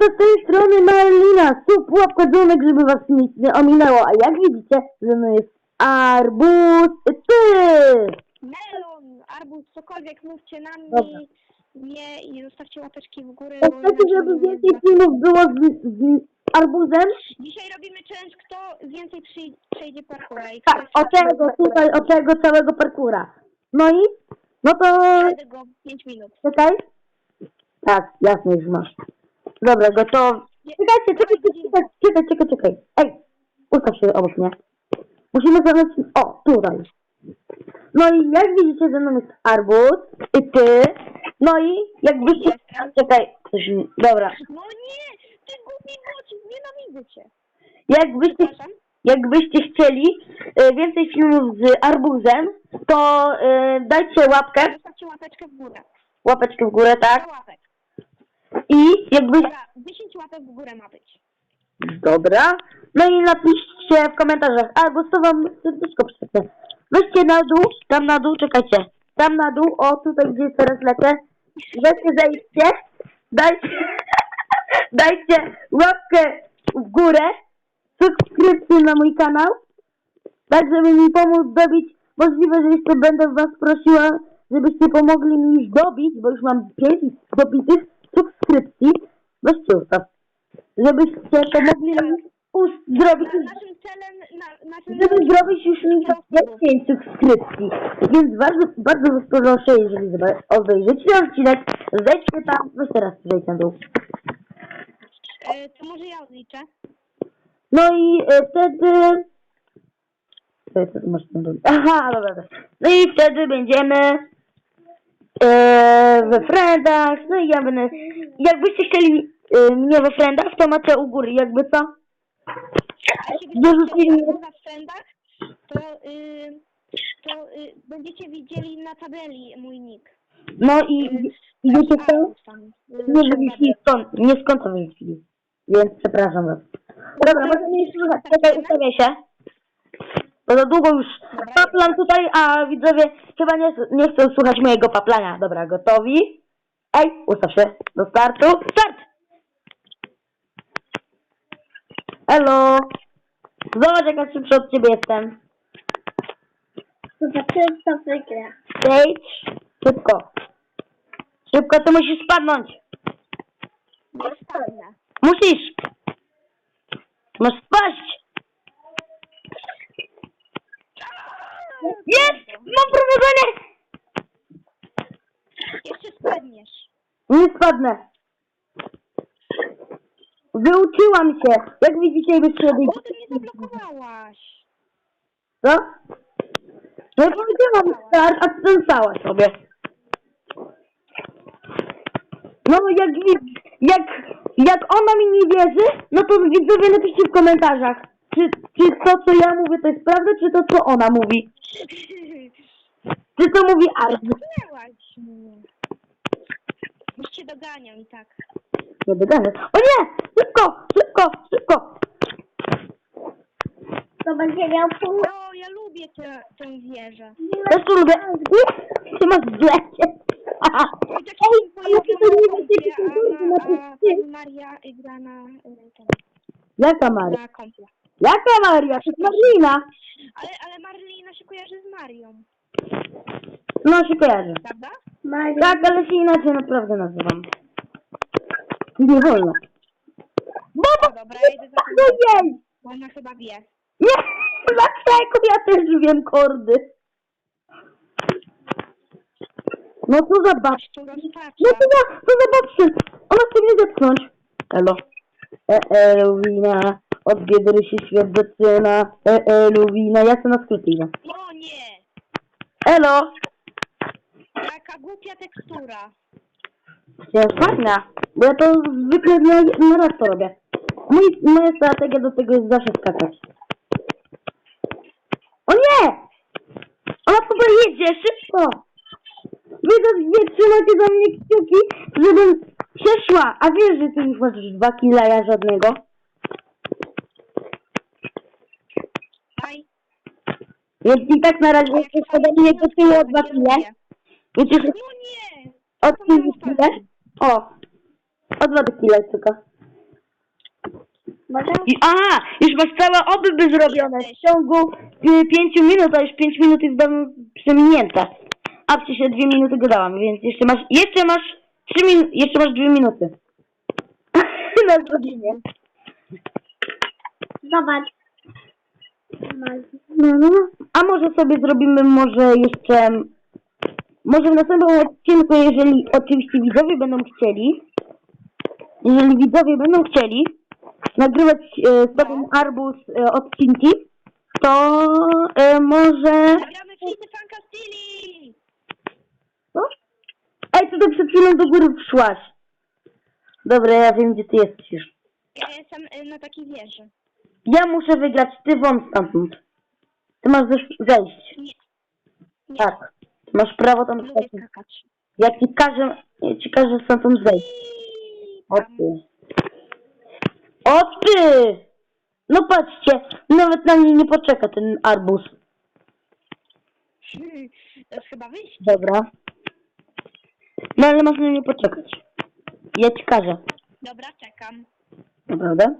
Siemanko, z tej strony Marlina, sub, łapka, dzwonek, żeby was nic nie ominęło, a jak widzicie, ze mną jest arbuz, ty! Melon, arbuz, cokolwiek mówcie na Dobra. mnie nie, i zostawcie łapeczki w górę. bo Chcecie, inaczej żeby nie więcej filmów było z, z arbuzem? Dzisiaj robimy challenge, kto więcej przyj- przejdzie parkura i Tak, o tego, tutaj, o tego całego parkura. No i? No to... Przejdę go 5 minut. Czekaj. Tak, jasne, już masz. Dobra, gotowy. Czekajcie, czekajcie, czekaj, czekaj, czekaj, czekaj. Ej, ustaw się obok mnie. Musimy znaleźć... O, tutaj. No i jak widzicie, ze mną jest arbuz i ty. No i jakbyście... Czekaj, ktoś mi... Dobra. No nie, ty głupi bocik, nienawidzę cię. Jakbyście, Przepraszam. jakbyście chcieli e, więcej filmów z arbuzem, to e, dajcie łapkę, Zostawcie łapeczkę w górę. łapeczkę w górę, tak? Łapek. I jakbyście... Dobra, 10 łapek w górę ma być. Dobra. No i napiszcie w komentarzach, albo co wam serduszko przyświetne. Weźcie na dół, tam na dół, czekajcie. Tam na dół, o tutaj gdzie teraz lecę. Weźcie, zejdźcie. Dajcie, dajcie łapkę w górę, subskrypcję na mój kanał, tak żeby mi pomóc dobić, możliwe, że jeszcze będę was prosiła, żebyście pomogli mi już dobić, bo już mam 5 dobitych. Ustaw żebyście pomogli nam uzdrowić, Na, naszym celem, na, naszym żeby zrobić już mi to 5 subskrypcji. Więc bardzo, bardzo was proszę, jeżeli zoba- obejrzycie ten odcinek, zejdźcie tam, weź teraz zejdź na dół. E, to może ja odliczę. No i e, wtedy... To jest, masz ten dół. Aha, dobra, dobra. No i wtedy będziemy e, we friendach, no i ja będę... Jakbyście chcieli e, mnie we friendach, to macie u góry, jakby co? Dużo filmów. na wstępach, to, y, to y, będziecie widzieli na tabeli mój nick. No i, i wiecie co? Tam, y, Nie wymyślili skąd, nie skąd to wymyślili. Więc przepraszam was. Dobra, możemy już słuchać. Czekaj, ustawię się. Bo za długo już paplam tutaj, a widzowie chyba nie, nie chcą słuchać mojego paplania. Dobra, gotowi? Ej, ustaw się. Do startu. Start! Elo! Zobacz, jaka szybsza od ciebie jestem. Zobaczymy, kto wygra. Zejdź. Szybko. Szybko, to musisz spadnąć. Nie spadnę. Musisz! Masz spaść! Jest! Mam prowadzenie! Jeszcze spadniesz. Nie spadnę. Wyuczyłam się. Jak widzicie, Bo odejdzie. ty mnie zablokowałaś. Co? No powiedziałam start, a ty sobie. No jak, jak, jak ona mi nie wierzy, no to widzowie napiszcie w komentarzach, czy, czy to co ja mówię to jest prawda, czy to co ona mówi. Czy to mówi mnie. Już cię doganiam i tak. Nie dogadać. O nie! Szybko! Szybko! Szybko! To będzie miał pół. O, ja lubię tę, tę wieżę. Też tu lubię. Uff, Ty masz w lesie. I tak się pojawiam na kompie, a, a, a pani Maria gra na, y, ten, Jaka Maria? na. Jaka Maria? To jest Marlina. Ale, ale Marlina się kojarzy z Marią, No się kojarzy. prawda? Tak, ale się inaczej naprawdę nazywam. Nie wolno. Bo No dobra, ja idę za No tym, bo ona chyba wie. Nie! Dlaczego ja też wiem kordy? No co za babcia? Tu No rozpacza. co za, co za babcia? Ona chce mnie zepchnąć. Elo. E, e, Luwina. Od biedry się świat zaczyna. E, e, Luwina. Ja chcę na idę. No nie! Elo. Jaka głupia tekstura. Jest fajna. Bo ja to zwykle na, na raz to robię. Mój, moja strategia do tego jest zawsze skakać. O nie! Ona tutaj jedzie, szybko! Wy to dwie trzymacie za mnie kciuki, żebym przeszła. A wiesz, że ty już masz dwa killa, ja żadnego. Więc i tak na razie jeszcze ode mnie kosztuje o dwa kile. Więc już No nie! od kile. O! O dwa kile tylko. I, aha, już masz całe obyby zrobione w ciągu y, pięciu minut, a już pięć minut jest dawno przeminięte. A przecież ja dwie minuty gadałam, więc jeszcze masz, jeszcze masz trzy min, jeszcze masz dwie minuty. Na zrobienie. Zobacz. No, no. A może sobie zrobimy może jeszcze, może w następnym odcinku, jeżeli oczywiście widzowie będą chcieli, jeżeli widzowie będą chcieli nagrywać e, z tobą arbuz e, odcinki, to e, może... Nagramy! Co? Ej, co ty przed chwilą do góry szłaś? Dobra, ja wiem, gdzie ty jesteś już. Ja jestem y, na takiej wieży. Ja muszę wygrać, ty won stamtąd. Ty masz zesz- zejść. Nie. Nie. Tak. Masz prawo tam Lubię skakać. Ja ci każę, ja ci każę stamtąd zejść. O ty. O ty! No patrzcie, nawet na mnie nie poczeka ten arbuz. To jest chyba wyjście. Dobra. No ale masz na mnie poczekać. Ja ci każę. Dobra, czekam. Naprawdę?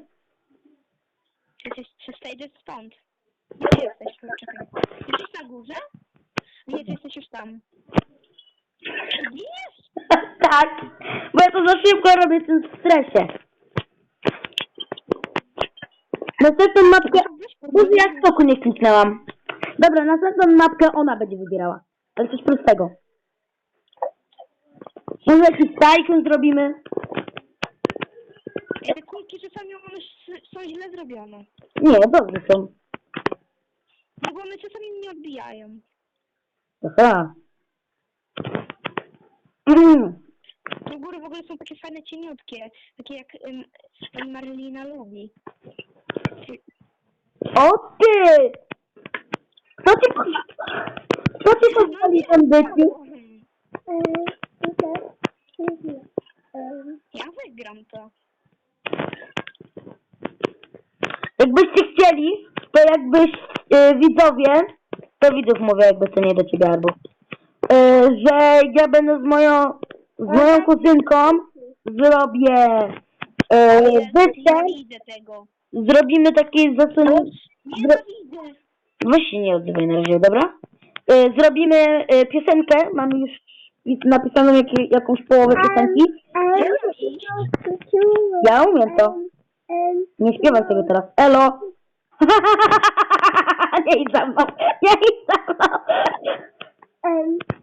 Trzy stage stąd. Gdzie jesteś? Czekaj. Jesteś na górze? Nie, ty jesteś już tam. Giniesz? tak, bo ja to za szybko robię w tym stresie. Następną mapkę... Boże, ja stoku nie kliknęłam. Dobra, następną mapkę ona będzie wybierała. Ale coś prostego. Może jakiś tajkun zrobimy? Te kulki czasami one s- są źle zrobione. Nie, dobrze są. No bo one czasami mnie odbijają. Aha. Do góry w ogóle są takie fajne cieniutkie. Takie jak ym, Marlina lubi. O ty! Kto ci, kto ci pozwoli tam byciu? Ja wygram to. Jakbyście chcieli, to jakbyś y, widzowie, to widzów mówię jakby to nie do ciebie albo, y, że ja będę z moją, z moją kuzynką zrobię tego. zrobimy taki zasunek, Nienawidzę. weź się nie odzywaj na razie, dobra? Y, zrobimy y, piosenkę, mamy już napisaną jak, jakąś połowę piosenki, ja umiem to. Nie śpiewaj tego teraz. Elo! nie idź za mną! Nie idź za mną!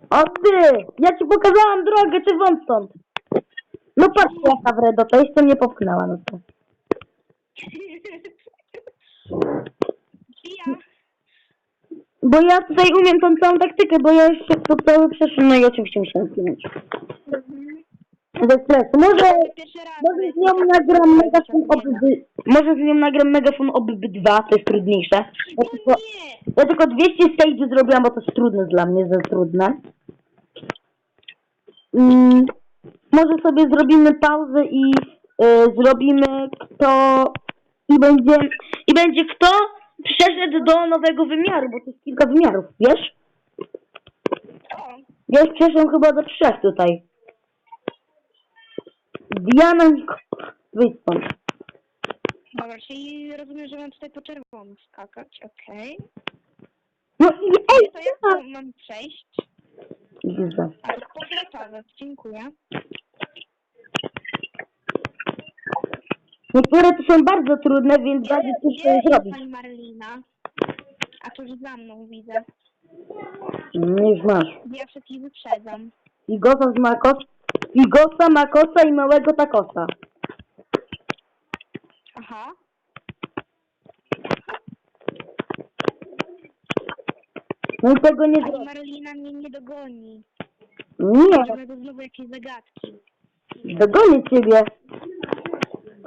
O ty! Ja ci pokazałam drogę, ty wąt stąd! No patrz jaka wredo, to jeszcze mnie popchnęła no to. Ja. Bo ja tutaj umiem tą całą taktykę, bo ja jeszcze to cały przeszłam, no i oczywiście musiałam zginąć. Ze stresu. Może, może z nią nagram megafon obydwy, może z nią nagram megafon obydwa, to jest trudniejsze. Ja tylko. Ja tylko 200 stage zrobiłam, bo to jest trudne dla mnie, za trudne. Mm, może sobie zrobimy pauzę i y, zrobimy kto i będzie i będzie kto przeszedł do nowego wymiaru, bo to jest kilka wymiarów, wiesz? Ja już przeszłam chyba do trzech tutaj. Diana Niko. Wyjdź stąd. Dobra, czyli rozumiem, że mam tutaj po czerwono skakać, okej. No i ej, To jak to mam przejść? To pofioletowe, dziękuję. Niektóre to są bardzo trudne, więc bardzo ciężko je jest zrobić. pani Marlina? A to już za mną widzę. Mm, Już masz. Ja wszystkich wyprzedzam. Figosa z makos, figosa, makosa i małego takosa. Aha. No tego nie Pani zrobię. Marlina mnie nie dogoni. Nie, Może to znowu jakieś zagadki. dogonię ciebie.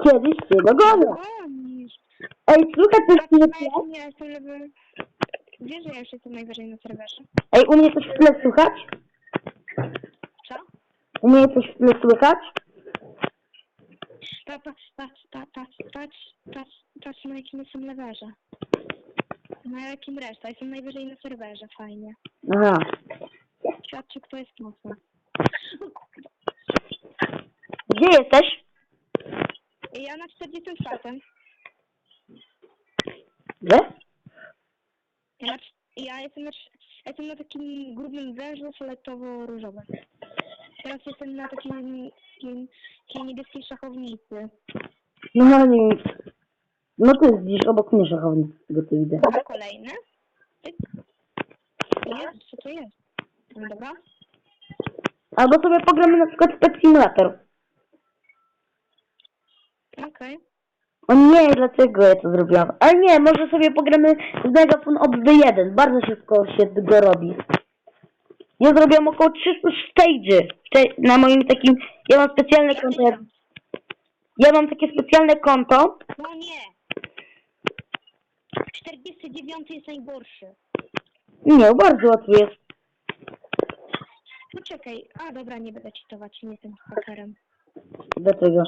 Kiedyś cię dogonię. Dogonisz. Ej, słuchaj, coś A w tle? ty ja jestem lewy... Wiesz, że ja już jestem najwyżej na serwerze. Ej, u mnie coś w tle słychać? Co? U mnie coś w tle słychać? Pa, pa, patrz, pa, patrz, patrz, patrz, patrz na jakim jestem lewerze. Na jakim reszta? Jestem najwyżej na serwerze, fajnie. Aha. Świadczy, kto jest mocny. Gdzie jesteś? Ja na 44. Wiesz? Ja, na, ja jestem, na, jestem na takim grubym wężu fioletowo-różowym. Teraz jestem na takim, takim, takiej niebieskiej szachownicy. No ale nie wiem. No ty widzisz obok mnie szachownik, z tego co widzę. A kolejny? Tyk. Jest, co to jest? No dobra. Albo sobie pogramy na przykład w Pet Simulator. Okej. O nie, dlaczego ja to zrobiłam? Ale nie, może sobie pogramy w Megafon Obby 1. Bardzo szybko się go robi. Ja zrobiłam około 300 stage'y na moim takim... Ja mam specjalne Ja konto. Ja mam takie specjalne konto. No nie! 49 jest najgorszy. Nie, bardzo łatwy jest. Poczekaj. A dobra, nie będę czytować, nie jestem hakerem. Dlaczego?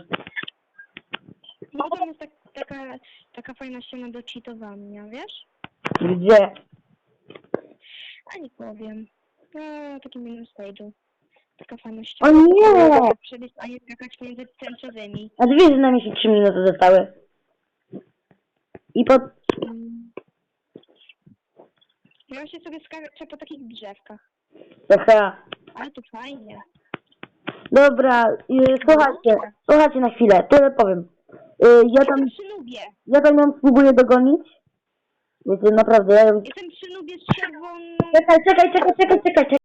No tam jest tak, taka, taka fajna ściana do cheatowania, wiesz? Gdzie? A nie powiem. No, takim innym stage'u. Taka fajna O nie! Przebiec, a nie skakać między tęczowymi. A ty wiesz, że nam jeszcze 3 minuty zostały. I po... Mm. Ja się sobie skaczę po takich drzewkach. Aha. Ale to fajnie. Dobra, y, słuchajcie, słuchajcie na chwilę, tyle powiem. Y, ja tam, ja tam ją spróbuję dogonić. Wiecie, naprawdę, ja. Jestem przy nubie z czerwoną... Czekaj, czekaj, czekaj, czekaj, czekaj, czekaj.